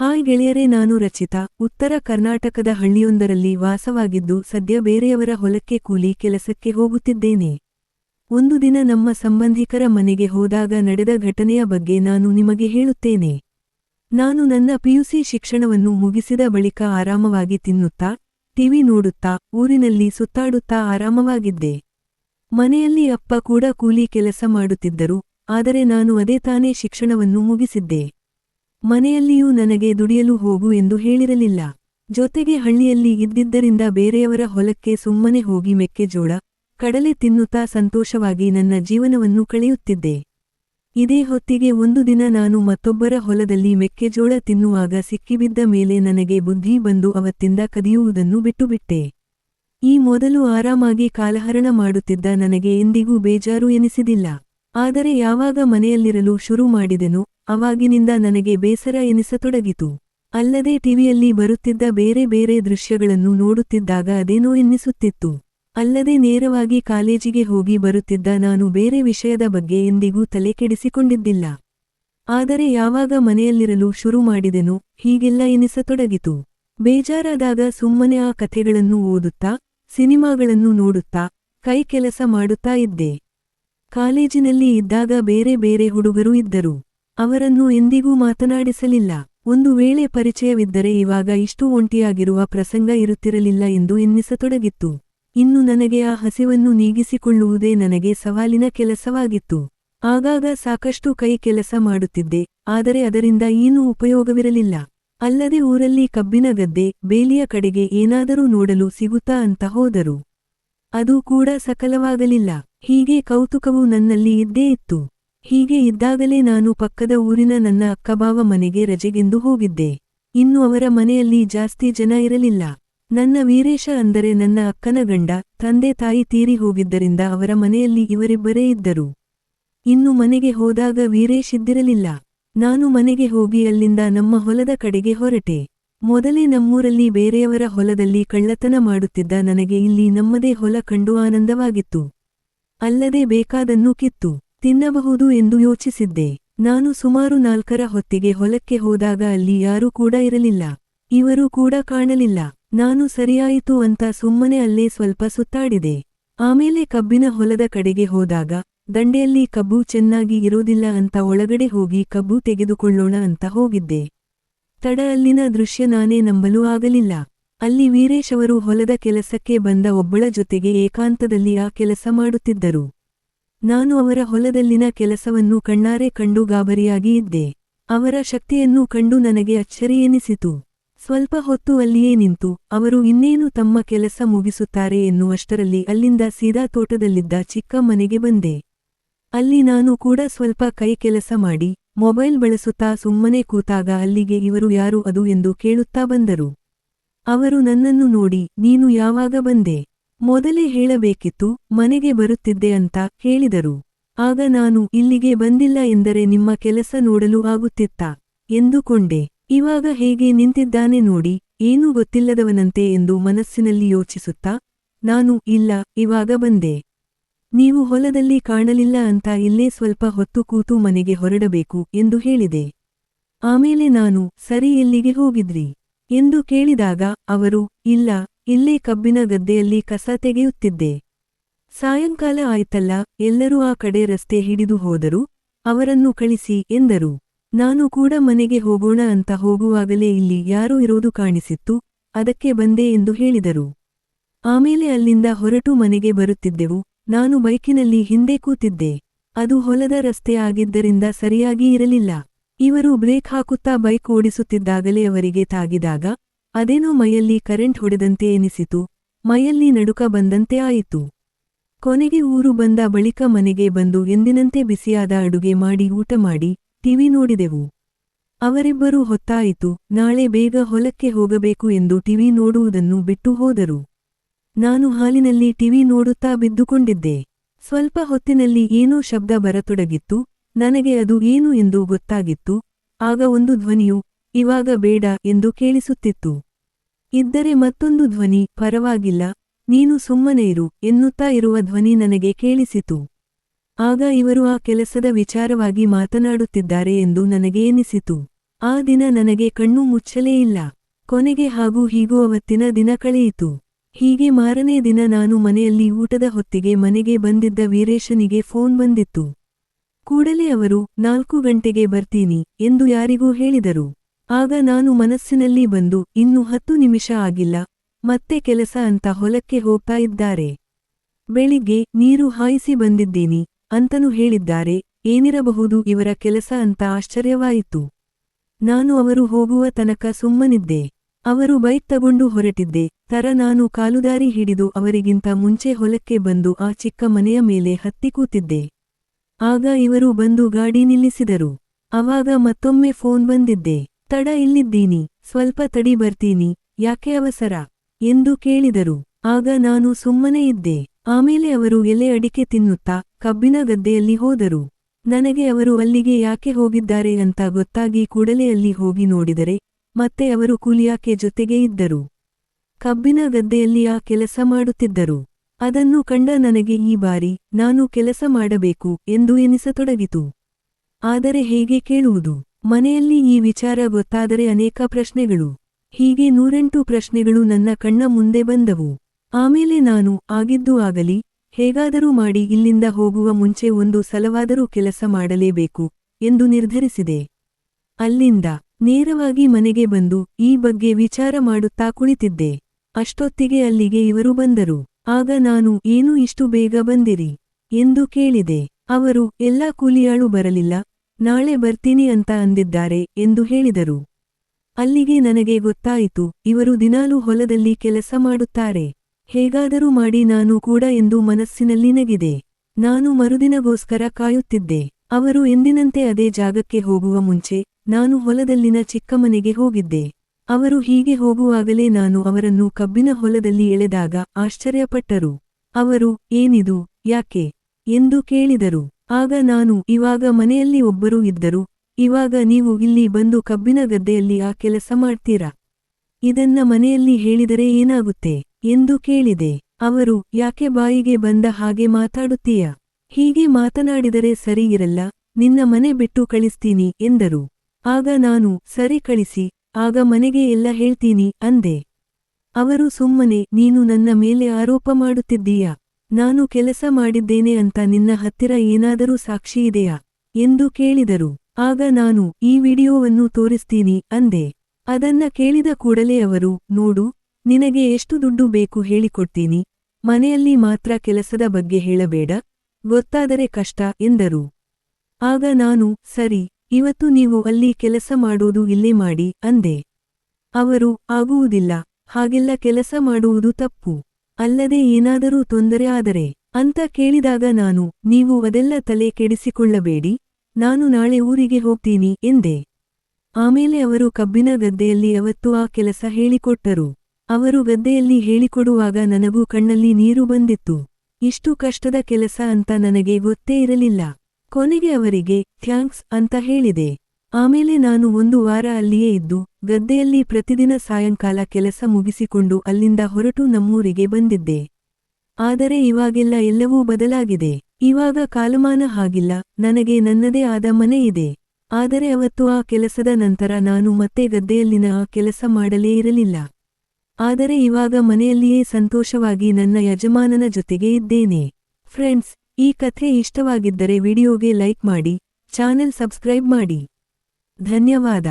Hi ಗೆಳೆಯರೇ, ನಾನು ರಚಿತಾ. ಉತ್ತರ ಕರ್ನಾಟಕದ ಹಳ್ಳಿಯೊಂದರಲ್ಲಿ ವಾಸವಾಗಿದ್ದು ಸದ್ಯ ಬೇರೆಯವರ ಹೊಲಕ್ಕೆ ಕೂಲಿ ಕೆಲಸಕ್ಕೆ ಹೋಗುತ್ತಿದ್ದೇನೆ. ಒಂದು ದಿನ ನಮ್ಮ ಸಂಬಂಧಿಕರ ಮನೆಗೆ ಹೋದಾಗ ನಡೆದ ಘಟನೆಯ ಬಗ್ಗೆ ನಾನು ನಿಮಗೆ ಹೇಳುತ್ತೇನೆ. ನಾನು ನನ್ನ ಪಿಯುಸಿ ಶಿಕ್ಷಣವನ್ನು ಮುಗಿಸಿದ ಬಳಿಕ ಆರಾಮವಾಗಿ ತಿನ್ನುತ್ತಾ, ಟಿವಿ ನೋಡುತ್ತಾ, ಊರಿನಲ್ಲಿ ಸುತ್ತಾಡುತ್ತಾ ಆರಾಮವಾಗಿದ್ದೆ. ಮನೆಯಲ್ಲಿ ಅಪ್ಪ ಕೂಡ ಕೂಲಿ ಕೆಲಸ ಮಾಡುತ್ತಿದ್ದರು, ಆದರೆ ನಾನು ಅದೇ ತಾನೇ ಶಿಕ್ಷಣವನ್ನು ಮುಗಿಸಿದ್ದೆ. ಮನೆಯಲ್ಲಿಯೂ ನನಗೆ ದುಡಿಯಲು ಹೋಗು ಎಂದು ಹೇಳಿರಲಿಲ್ಲ. ಜೊತೆಗೆ ಹಳ್ಳಿಯಲ್ಲಿ ಇದ್ದಿದ್ದರಿಂದ ಬೇರೆಯವರ ಹೊಲಕ್ಕೆ ಸುಮ್ಮನೆ ಹೋಗಿ ಮೆಕ್ಕೆಜೋಳ ಕಡಲೆ ತಿನ್ನುತ್ತಾ ಸಂತೋಷವಾಗಿ ನನ್ನ ಜೀವನವನ್ನು ಕಳೆಯುತ್ತಿದ್ದೆ. ಇದೇ ಹೊತ್ತಿಗೆ ಒಂದು ದಿನ ನಾನು ಮತ್ತೊಬ್ಬರ ಹೊಲದಲ್ಲಿ ಮೆಕ್ಕೆಜೋಳ ತಿನ್ನುವಾಗ ಸಿಕ್ಕಿಬಿದ್ದ ಮೇಲೆ ನನಗೆ ಬುದ್ಧಿ ಬಂದು ಅವತ್ತಿಂದ ಕದಿಯುವುದನ್ನು ಬಿಟ್ಟುಬಿಟ್ಟೆ. ಈ ಮೊದಲು ಆರಾಮಾಗಿ ಕಾಲಹರಣ ಮಾಡುತ್ತಿದ್ದ ನನಗೆ ಎಂದಿಗೂ ಬೇಜಾರು ಎನಿಸಿದಿಲ್ಲ. ಆದರೆ ಯಾವಾಗ ಮನೆಯಲ್ಲಿರಲು ಶುರು ಮಾಡಿದೆನೋ ಅವಾಗಿನಿಂದ ನನಗೆ ಬೇಸರ ಎನಿಸತೊಡಗಿತು. ಅಲ್ಲದೆ ಟಿವಿಯಲ್ಲಿ ಬರುತ್ತಿದ್ದ ಬೇರೆ ಬೇರೆ ದೃಶ್ಯಗಳನ್ನು ನೋಡುತ್ತಿದ್ದಾಗ ಅದೇನೋ ಎನ್ನಿಸುತ್ತಿತ್ತು. ಅಲ್ಲದೆ ನೇರವಾಗಿ ಕಾಲೇಜಿಗೆ ಹೋಗಿ ಬರುತ್ತಿದ್ದ ನಾನು ಬೇರೆ ವಿಷಯದ ಬಗ್ಗೆ ಎಂದಿಗೂ ತಲೆಕೆಡಿಸಿಕೊಂಡಿದ್ದಿಲ್ಲ ಆದರೆ ಯಾವಾಗ ಮನೆಯಲ್ಲಿರಲು ಶುರು ಮಾಡಿದೆನು ಹೀಗೆಲ್ಲ ಎನಿಸತೊಡಗಿತು. ಬೇಜಾರಾದಾಗ ಸುಮ್ಮನೆ ಆ ಕಥೆಗಳನ್ನು ಓದುತ್ತಾ, ಸಿನಿಮಾಗಳನ್ನು ನೋಡುತ್ತಾ, ಕೈ ಕೆಲಸ ಮಾಡುತ್ತಾ ಇದ್ದೆ. ಕಾಲೇಜಿನಲ್ಲಿ ಇದ್ದಾಗ ಬೇರೆ ಬೇರೆ ಹುಡುಗರು ಇದ್ದರು. ಅವರನ್ನು ಎಂದಿಗೂ ಮಾತನಾಡಿಸಲಿಲ್ಲ. ಒಂದು ವೇಳೆ ಪರಿಚಯವಿದ್ದರೆ ಇವಾಗ ಇಷ್ಟು ಒಂಟಿಯಾಗಿರುವ ಪ್ರಸಂಗ ಇರುತ್ತಿರಲಿಲ್ಲ ಎಂದು ಎನ್ನಿಸತೊಡಗಿತ್ತು. ಇನ್ನು ನನಗೆ ಆ ಹಸಿವನ್ನು ನೀಗಿಸಿಕೊಳ್ಳುವುದೇ ನನಗೆ ಸವಾಲಿನ ಕೆಲಸವಾಗಿತ್ತು. ಆಗಾಗ ಸಾಕಷ್ಟು ಕೈ ಕೆಲಸ ಮಾಡುತ್ತಿದ್ದೆ, ಆದರೆ ಅದರಿಂದ ಏನೂ ಉಪಯೋಗವಿರಲಿಲ್ಲ. ಅಲ್ಲದೆ ಊರಲ್ಲಿ ಕಬ್ಬಿನ ಗದ್ದೆ, ಬೇಲಿಯ ಕಡೆಗೆ ಏನಾದರೂ ನೋಡಲು ಸಿಗುತ್ತಾ ಅಂತ ಹೋದರು. ಅದು ಕೂಡ ಸಕಲವಾಗಲಿಲ್ಲ. ಹೀಗೆ ಕೌತುಕವು ನನ್ನಲ್ಲಿ ಇದ್ದೇ ಇತ್ತು. ಹೀಗೆ ಇದ್ದಾಗಲೇ ನಾನು ಪಕ್ಕದ ಊರಿನ ನನ್ನ ಅಕ್ಕಬಾವ ಮನೆಗೆ ರಜೆಗೆಂದು ಹೋಗಿದ್ದೆ. ಇನ್ನು ಅವರ ಮನೆಯಲ್ಲಿ ಜಾಸ್ತಿ ಜನ ಇರಲಿಲ್ಲ. ನನ್ನ ವೀರೇಶ ಅಂದರೆ ನನ್ನ ಅಕ್ಕನ ಗಂಡ, ತಂದೆ ತಾಯಿ ತೀರಿ ಹೋಗಿದ್ದರಿಂದ ಅವರ ಮನೆಯಲ್ಲಿ ಇವರಿಬ್ಬರೇ ಇದ್ದರು. ಇನ್ನು ಮನೆಗೆ ಹೋದಾಗ ವೀರೇಶ್ ಇದ್ದಿರಲಿಲ್ಲ. ನಾನು ಮನೆಗೆ ಹೋಗಿ ಅಲ್ಲಿಂದ ನಮ್ಮ ಹೊಲದ ಕಡೆಗೆ ಹೊರಟೆ. ಮೊದಲೇ ನಮ್ಮೂರಲ್ಲಿ ಬೇರೆಯವರ ಹೊಲದಲ್ಲಿ ಕಳ್ಳತನ ಮಾಡುತ್ತಿದ್ದ ನನಗೆ ಇಲ್ಲಿ ನಮ್ಮದೇ ಹೊಲ ಕಂಡು ಆನಂದವಾಗಿತ್ತು. ಅಲ್ಲದೆ ಬೇಕಾದನ್ನೂ ಕಿತ್ತು. ತಿನ್ನಬಹುದು ಎಂದು ಯೋಚಿಸಿದ್ದೆ. ನಾನು ಸುಮಾರು ನಾಲ್ಕರ ಹೊತ್ತಿಗೆ ಹೊಲಕ್ಕೆ ಹೋದಾಗ ಅಲ್ಲಿ ಯಾರೂ ಕೂಡ ಇರಲಿಲ್ಲ. ಇವರು ಕೂಡ ಕಾಣಲಿಲ್ಲ. ನಾನು ಸರಿಯಾಯಿತು ಅಂತ ಸುಮ್ಮನೆ ಅಲ್ಲೇ ಸ್ವಲ್ಪ ಸುತ್ತಾಡಿದೆ. ಆಮೇಲೆ ಕಬ್ಬಿನ ಹೊಲದ ಕಡೆಗೆ ಹೋದಾಗ, ದಂಡೆಯಲ್ಲಿ ಕಬ್ಬು ಚೆನ್ನಾಗಿ ಇರೋದಿಲ್ಲ ಅಂತ ಒಳಗಡೆ ಹೋಗಿ ಕಬ್ಬು ತೆಗೆದುಕೊಳ್ಳೋಣ ಅಂತ ಹೋಗಿದ್ದೆ. ತಡ ಅಲ್ಲಿನ ದೃಶ್ಯ ನಾನೇ ನಂಬಲು ಆಗಲಿಲ್ಲ. ಅಲ್ಲಿ ವೀರೇಶ್ ಅವರು ಹೊಲದ ಕೆಲಸಕ್ಕೆ ಬಂದ ಒಬ್ಬಳ ಜೊತೆಗೆ ಏಕಾಂತದಲ್ಲಿ ಆ ಕೆಲಸ ಮಾಡುತ್ತಿದ್ದರು. ನಾನು ಅವರ ಹೊಲದಲ್ಲಿನ ಕೆಲಸವನ್ನು ಕಣ್ಣಾರೆ ಕಂಡು ಗಾಬರಿಯಾಗಿ ಇದ್ದೆ. ಅವರ ಶಕ್ತಿಯನ್ನು ಕಂಡು ನನಗೆ ಅಚ್ಚರಿ ಸ್ವಲ್ಪ ಹೊತ್ತು ಅಲ್ಲಿಯೇ ನಿಂತು, ಅವರು ಇನ್ನೇನು ತಮ್ಮ ಕೆಲಸ ಮುಗಿಸುತ್ತಾರೆ ಎನ್ನುವಷ್ಟರಲ್ಲಿ ಅಲ್ಲಿಂದ ಸೀದಾ ತೋಟದಲ್ಲಿದ್ದ ಚಿಕ್ಕ ಮನೆಗೆ ಬಂದೆ. ಅಲ್ಲಿ ನಾನು ಕೂಡ ಸ್ವಲ್ಪ ಕೈ ಕೆಲಸ ಮಾಡಿ, ಮೊಬೈಲ್ ಬಳಸುತ್ತಾ ಸುಮ್ಮನೆ ಕೂತಾಗ ಅಲ್ಲಿಗೆ ಇವರು ಯಾರು ಅದು ಎಂದು ಕೇಳುತ್ತಾ ಬಂದರು. ಅವರು ನನ್ನನ್ನು ನೋಡಿ, ನೀನು ಯಾವಾಗ ಬಂದೆ? ಮೊದಲೇ ಹೇಳಬೇಕಿತ್ತು, ಮನೆಗೆ ಬರುತ್ತಿದ್ದೆ ಅಂತ ಹೇಳಿದರು. ಆಗ ನಾನು, ಇಲ್ಲಿಗೆ ಬಂದಿಲ್ಲ ಎಂದರೆ ನಿಮ್ಮ ಕೆಲಸ ನೋಡಲು ಆಗುತ್ತಿತ್ತ? ಎಂದುಕೊಂಡೆ. ಇವಾಗ ಹೇಗೆ ನಿಂತಿದ್ದಾನೆ ನೋಡಿ, ಏನೂ ಗೊತ್ತಿಲ್ಲದವನಂತೆ ಎಂದು ಮನಸ್ಸಿನಲ್ಲಿ ಯೋಚಿಸುತ್ತಾ, ನಾನು, ಇಲ್ಲ, ಇವಾಗ ಬಂದೆ. ನೀವು ಹೊಲದಲ್ಲಿ ಕಾಣಲಿಲ್ಲ ಅಂತ ಇಲ್ಲೇ ಸ್ವಲ್ಪ ಹೊತ್ತು ಕೂತು ಮನೆಗೆ ಹೊರಡಬೇಕು ಎಂದು ಹೇಳಿದೆ. ಆಮೇಲೆ ನಾನು, ಸರಿ ಎಲ್ಲಿಗೆ ಹೋಗಿದ್ರಿ? ಎಂದು ಕೇಳಿದಾಗ, ಅವರು, ಇಲ್ಲ ಇಲ್ಲೇ ಕಬ್ಬಿನ ಗದ್ದೆಯಲ್ಲಿ ಕಸ ತೆಗೆಯುತ್ತಿದ್ದೆ. ಸಾಯಂಕಾಲ ಆಯ್ತಲ್ಲ, ಎಲ್ಲರೂ ಆ ಕಡೆ ರಸ್ತೆ ಹಿಡಿದು ಹೋದರು, ಅವರನ್ನು ಕಳಿಸಿ ಎಂದರು. ನಾನು ಕೂಡ ಮನೆಗೆ ಹೋಗೋಣ ಅಂತ ಹೋಗುವಾಗಲೇ ಇಲ್ಲಿ ಯಾರೋ ಇರೋದು ಕಾಣಿಸಿತ್ತು, ಅದಕ್ಕೆ ಬಂದೆ ಎಂದು ಹೇಳಿದರು. ಆಮೇಲೆ ಅಲ್ಲಿಂದ ಹೊರಟು ಮನೆಗೆ ಬರುತ್ತಿದ್ದೆವು, ನಾನು ಬೈಕಿನಲ್ಲಿ ಹಿಂದೆ ಕೂತಿದ್ದೆ. ಅದು ಹೊಲದ ರಸ್ತೆ ಆಗಿದ್ದರಿಂದ ಸರಿಯಾಗಿ ಇರಲಿಲ್ಲ. ಇವರು ಬ್ರೇಕ್ ಹಾಕುತ್ತಾ ಬೈಕ್ ಓಡಿಸುತ್ತಿದ್ದಾಗಲೇ ಅವರಿಗೆ ತಾಗಿದಾಗ ಅದೇನೋ ಮೈಯಲ್ಲಿ ಕರೆಂಟ್ ಹೊಡೆದಂತೆ ಎನಿಸಿತು. ಮೈಯಲ್ಲಿ ನಡುಕ ಬಂದಂತೆ ಆಯಿತು. ಕೊನೆಗೆ ಊರು ಬಂದ ಬಳಿಕ ಮನೆಗೆ ಬಂದು ಎಂದಿನಂತೆ ಬಿಸಿಯಾದ ಅಡುಗೆ ಮಾಡಿ ಊಟ ಮಾಡಿ ಟಿವಿ ನೋಡಿದೆವು. ಅವರಿಬ್ಬರೂ ಹೊತ್ತಾಯಿತು. ನಾಳೆ ಬೇಗ ಹೊಲಕ್ಕೆ ಹೋಗಬೇಕು ಎಂದು ಟಿವಿ ನೋಡುವುದನ್ನು ಬಿಟ್ಟು ಹೋದರು. ನಾನು ಹಾಲಿನಲ್ಲಿ ಟಿವಿ ನೋಡುತ್ತಾ ಬಿದ್ದುಕೊಂಡಿದ್ದೆ. ಸ್ವಲ್ಪ ಹೊತ್ತಿನಲ್ಲಿ ಏನೋ ಶಬ್ದ ಬರತೊಡಗಿತ್ತು. ನನಗೆ ಅದು ಏನು ಎಂದು ಗೊತ್ತಾಗಿತ್ತು. ಆಗ ಒಂದು ಧ್ವನಿಯು ಇವಾಗ ಬೇಡ ಎಂದು ಕೇಳಿಸುತ್ತಿತ್ತು. ಇದ್ದರೆ ಮತ್ತೊಂದು ಧ್ವನಿ, ಪರವಾಗಿಲ್ಲ, ನೀನು ಸುಮ್ಮನೆ ಇರು ಎನ್ನುತ್ತಾ ಇರುವ ಧ್ವನಿ ನನಗೆ ಕೇಳಿಸಿತು. ಆಗ ಇವರು ಆ ಕೆಲಸದ ವಿಚಾರವಾಗಿ ಮಾತನಾಡುತ್ತಿದ್ದಾರೆ ಎಂದು ನನಗೆ ಎನಿಸಿತು. ಆ ದಿನ ನನಗೆ ಕಣ್ಣು ಮುಚ್ಚಲೇ ಇಲ್ಲ. ಕೊನೆಗೆ ಹಾಗೂ ಹೀಗೂ ಅವತ್ತಿನ ದಿನ ಕಳೆಯಿತು. ಹೀಗೆ ಮಾರನೇ ದಿನ ನಾನು ಮನೆಯಲ್ಲಿ ಊಟದ ಹೊತ್ತಿಗೆ ಮನೆಗೆ ಬಂದಿದ್ದ ವೀರೇಶನಿಗೆ ಫೋನ್ ಬಂದಿತ್ತು. ಕೂಡಲೇ ಅವರು, ನಾಲ್ಕು ಗಂಟೆಗೆ ಬರ್ತೀನಿ ಎಂದು ಯಾರಿಗೂ ಹೇಳಿದರು. ಆಗ ನಾನು ಮನಸ್ಸಿನಲ್ಲಿ ಬಂದು, ಇನ್ನು ಹತ್ತು ನಿಮಿಷ ಆಗಿಲ್ಲ. ಮತ್ತೆ ಕೆಲಸ ಅಂತ ಹೊಲಕ್ಕೆ ಹೋಗ್ತಾ ಇದ್ದಾರೆ. ಬೆಳಿಗ್ಗೆ ನೀರು ಹಾಯಿಸಿ ಬಂದಿದ್ದೀನಿ. ಅಂತನು ಹೇಳಿದ್ದಾರೆ, ಏನಿರಬಹುದು ಇವರ ಕೆಲಸ ಅಂತ ಆಶ್ಚರ್ಯವಾಯಿತು. ನಾನು ಅವರು ಹೋಗುವ ತನಕ ಸುಮ್ಮನಿದ್ದೆ. ಅವರು ಬೈಕ್ ತಗೊಂಡು ಹೊರಟಿದ್ದೆ. ತರ ನಾನು ಕಾಲುದಾರಿ ಹಿಡಿದು ಅವರಿಗಿಂತ ಮುಂಚೆ ಹೊಲಕ್ಕೆ ಬಂದು ಆ ಚಿಕ್ಕ ಮನೆಯ ಮೇಲೆ ಹತ್ತಿ ಕೂತಿದ್ದೆ. ಆಗ ಇವರು ಬಂದು ಗಾಡಿ ನಿಲ್ಲಿಸಿದರು. ಅವಾಗ ಮತ್ತೊಮ್ಮೆ ಫೋನ್ ಬಂದಿದ್ದೆ. ತಡ ಇಲ್ಲಿದ್ದೀನಿ, ಸ್ವಲ್ಪ ತಡಿ ಬರ್ತೀನಿ, ಯಾಕೆ ಅವಸರ? ಎಂದು ಕೇಳಿದರು. ಆಗ ನಾನು ಸುಮ್ಮನೆ ಇದ್ದೆ. ಆಮೇಲೆ ಅವರು ಎಲೆ ಅಡಿಕೆ ತಿನ್ನುತ್ತಾ ಕಬ್ಬಿನ ಗದ್ದೆಯಲ್ಲಿ ಹೋದರು. ನನಗೆ ಅವರು ಅಲ್ಲಿಗೆ ಯಾಕೆ ಹೋಗಿದ್ದಾರೆ ಅಂತ ಗೊತ್ತಾಗಿ ಕೂಡಲೇ ಅಲ್ಲಿ ಹೋಗಿ ನೋಡಿದರೆ, ಮತ್ತೆ ಅವರು ಕೂಲಿಯಾಕೆ ಜೊತೆಗೆ ಇದ್ದರು. ಕಬ್ಬಿನ ಗದ್ದೆಯಲ್ಲಿ ಆ ಕೆಲಸ ಮಾಡುತ್ತಿದ್ದರು. ಅದನ್ನು ಕಂಡ ನನಗೆ ಈ ಬಾರಿ ನಾನು ಕೆಲಸ ಮಾಡಬೇಕು ಎಂದು ಎನಿಸತೊಡಗಿತು. ಆದರೆ ಹೇಗೆ ಕೇಳುವುದು? ಮನೆಯಲ್ಲಿ ಈ ವಿಚಾರ ಗೊತ್ತಾದರೆ ಅನೇಕ ಪ್ರಶ್ನೆಗಳು. ಹೀಗೆ ನೂರೆಂಟು ಪ್ರಶ್ನೆಗಳು ನನ್ನ ಕಣ್ಣ ಮುಂದೆ ಬಂದವು. ಆಮೇಲೆ ನಾನು ಆಗಿದ್ದು ಆಗಲಿ, ಹೇಗಾದರೂ ಮಾಡಿ ಇಲ್ಲಿಂದ ಹೋಗುವ ಮುಂಚೆ ಒಂದು ಸಲವಾದರೂ ಕೆಲಸ ಮಾಡಲೇಬೇಕು ಎಂದು ನಿರ್ಧರಿಸಿದೆ. ಅಲ್ಲಿಂದ ನೇರವಾಗಿ ಮನೆಗೆ ಬಂದು ಈ ಬಗ್ಗೆ ವಿಚಾರ ಮಾಡುತ್ತಾ ಕುಳಿತಿದ್ದೆ. ಅಷ್ಟೊತ್ತಿಗೆ ಅಲ್ಲಿಗೆ ಇವರು ಬಂದರು. ಆಗ ನಾನು, ಏನು ಇಷ್ಟು ಬೇಗ ಬಂದಿರಿ? ಎಂದು ಕೇಳಿದೆ. ಅವರು, ಎಲ್ಲಾ ಕೂಲಿಯಾಳು ಬರಲಿಲ್ಲ ನಾಳೆ ಬರ್ತೀನಿ ಅಂತ ಅಂದಿದ್ದಾರೆ ಎಂದು ಹೇಳಿದರು. ಅಲ್ಲಿಗೆ ನನಗೆ ಗೊತ್ತಾಯಿತು, ಇವರು ದಿನಾಲೂ ಹೊಲದಲ್ಲಿ ಕೆಲಸ ಮಾಡುತ್ತಾರೆ. ಹೇಗಾದರೂ ಮಾಡಿ ನಾನು ಕೂಡ ಎಂದು ಮನಸ್ಸಿನಲ್ಲಿ ನಗಿದೆ. ನಾನು ಮರುದಿನಗೋಸ್ಕರ ಕಾಯುತ್ತಿದ್ದೆ. ಅವರು ಎಂದಿನಂತೆ ಅದೇ ಜಾಗಕ್ಕೆ ಹೋಗುವ ಮುಂಚೆ ನಾನು ಹೊಲದಲ್ಲಿನ ಚಿಕ್ಕಮನೆಗೆ ಹೋಗಿದ್ದೆ. ಅವರು ಹೀಗೆ ಹೋಗುವಾಗಲೇ ನಾನು ಅವರನ್ನು ಕಬ್ಬಿನ ಹೊಲದಲ್ಲಿ ಎಳೆದಾಗ ಆಶ್ಚರ್ಯಪಟ್ಟರು. ಅವರು, ಏನಿದು, ಯಾಕೆ? ಎಂದು ಕೇಳಿದರು. ಆಗ ನಾನು, ಇವಾಗ ಮನೆಯಲ್ಲಿ ಒಬ್ಬರು ಇದ್ದರು. ಇವಾಗ ನೀವು ಇಲ್ಲಿ ಬಂದು ಕಬ್ಬಿನ ಗದ್ದೆಯಲ್ಲಿ ಆ ಕೆಲಸ ಮಾಡ್ತೀರಾ? ಇದನ್ನ ಮನೆಯಲ್ಲಿ ಹೇಳಿದರೆ ಏನಾಗುತ್ತೆ? ಎಂದು ಕೇಳಿದೆ. ಅವರು, ಯಾಕೆ ಬಾಯಿಗೆ ಬಂದ ಹಾಗೆ ಮಾತಾಡುತ್ತೀಯ? ಹೀಗೆ ಮಾತನಾಡಿದರೆ ಸರಿ ಇರಲ್ಲ, ನಿನ್ನ ಮನೆ ಬಿಟ್ಟು ಕಳಿಸ್ತೀನಿ ಎಂದರು. ಆಗ ನಾನು, ಸರಿ ಕಳಿಸಿ, ಆಗ ಮನೆಗೆ ಎಲ್ಲ ಹೇಳ್ತೀನಿ ಅಂದೆ. ಅವರು ಸುಮ್ಮನೆ, ನೀನು ನನ್ನ ಮೇಲೆ ಆರೋಪ ಮಾಡುತ್ತಿದ್ದೀಯಾ? ನಾನು ಕೆಲಸ ಮಾಡಿದ್ದೇನೆ ಅಂತ ನಿನ್ನ ಹತ್ತಿರ ಏನಾದರೂ ಸಾಕ್ಷಿಯಿದೆಯಾ ಎಂದು ಕೇಳಿದರು. ಆಗ ನಾನು, ಈ ವಿಡಿಯೋವನ್ನು ತೋರಿಸ್ತೀನಿ ಅಂದೆ. ಅದನ್ನ ಕೇಳಿದ ಕೂಡಲೇ ಅವರು, ನೋಡು, ನಿನಗೆ ಎಷ್ಟು ದುಡ್ಡು ಬೇಕು ಹೇಳಿಕೊಡ್ತೀನಿ. ಮನೆಯಲ್ಲಿ ಮಾತ್ರ ಕೆಲಸದ ಬಗ್ಗೆ ಹೇಳಬೇಡ, ಗೊತ್ತಾದರೆ ಕಷ್ಟ, ಎಂದರು. ಆಗ ನಾನು, ಸರಿ, ಇವತ್ತು ನೀವು ಅಲ್ಲಿ ಕೆಲಸ ಮಾಡೋದು ಇಲ್ಲೇ ಮಾಡಿ, ಅಂದೆ. ಅವರು, ಆಗುವುದಿಲ್ಲ, ಹಾಗೆಲ್ಲ ಕೆಲಸ ಮಾಡುವುದು ತಪ್ಪು. ಅಲ್ಲದೆ ಏನಾದರೂ ತೊಂದರೆ ಆದರೆ, ಅಂತ ಕೇಳಿದಾಗ ನಾನು, ನೀವು ಅದೆಲ್ಲ ತಲೆ ಕೆಡಿಸಿಕೊಳ್ಳಬೇಡಿ, ನಾನು ನಾಳೆ ಊರಿಗೆ ಹೋಗ್ತೀನಿ, ಎಂದೆ. ಆಮೇಲೆ ಅವರು ಕಬ್ಬಿನ ಗದ್ದೆಯಲ್ಲಿ ಅವತ್ತು ಆ ಕೆಲಸ ಹೇಳಿಕೊಟ್ಟರು. ಅವರು ಗದ್ದೆಯಲ್ಲಿ ಹೇಳಿಕೊಡುವಾಗ ನನಗೂ ಕಣ್ಣಲ್ಲಿ ನೀರು ಬಂದಿತ್ತು. ಇಷ್ಟು ಕಷ್ಟದ ಕೆಲಸ ಅಂತ ನನಗೆ ಗೊತ್ತೇ ಇರಲಿಲ್ಲ. ಕೊನೆಗೆ ಅವರಿಗೆ, ಥ್ಯಾಂಕ್ಸ್ ಅಂತ ಹೇಳಿದೆ. ಆಮೇಲೆ ನಾನು ಒಂದು ವಾರ ಅಲ್ಲಿಯೇ ಇದ್ದು, ಗದ್ದೆಯಲ್ಲಿ ಪ್ರತಿದಿನ ಸಾಯಂಕಾಲ ಕೆಲಸ ಮುಗಿಸಿಕೊಂಡು ಅಲ್ಲಿಂದ ಹೊರಟು ನಮ್ಮೂರಿಗೆ ಬಂದಿದ್ದೆ. ಆದರೆ ಇವಾಗೆಲ್ಲ ಎಲ್ಲವೂ ಬದಲಾಗಿದೆ. ಇವಾಗ ಕಾಲಮಾನ ಹಾಗಿಲ್ಲ, ನನಗೆ ನನ್ನದೇ ಆದ ಮನೆ ಇದೆ. ಆದರೆ ಅವತ್ತು ಆ ಕೆಲಸದ ನಂತರ ನಾನು ಮತ್ತೆ ಗದ್ದೆಯಲ್ಲಿನ ಆ ಕೆಲಸ ಮಾಡಲೇ ಇರಲಿಲ್ಲ. ಆದರೆ ಇವಾಗ ಮನೆಯಲ್ಲಿಯೇ ಸಂತೋಷವಾಗಿ ನನ್ನ ಯಜಮಾನನ ಜೊತೆಗೆ ಇದ್ದೇನೆ. ಫ್ರೆಂಡ್ಸ್, ಈ ಕಥೆ ಇಷ್ಟವಾಗಿದ್ದರೆ ವಿಡಿಯೋಗೆ ಲೈಕ್ ಮಾಡಿ, ಚಾನೆಲ್ ಸಬ್ಸ್ಕ್ರೈಬ್ ಮಾಡಿ. ಧನ್ಯವಾದ.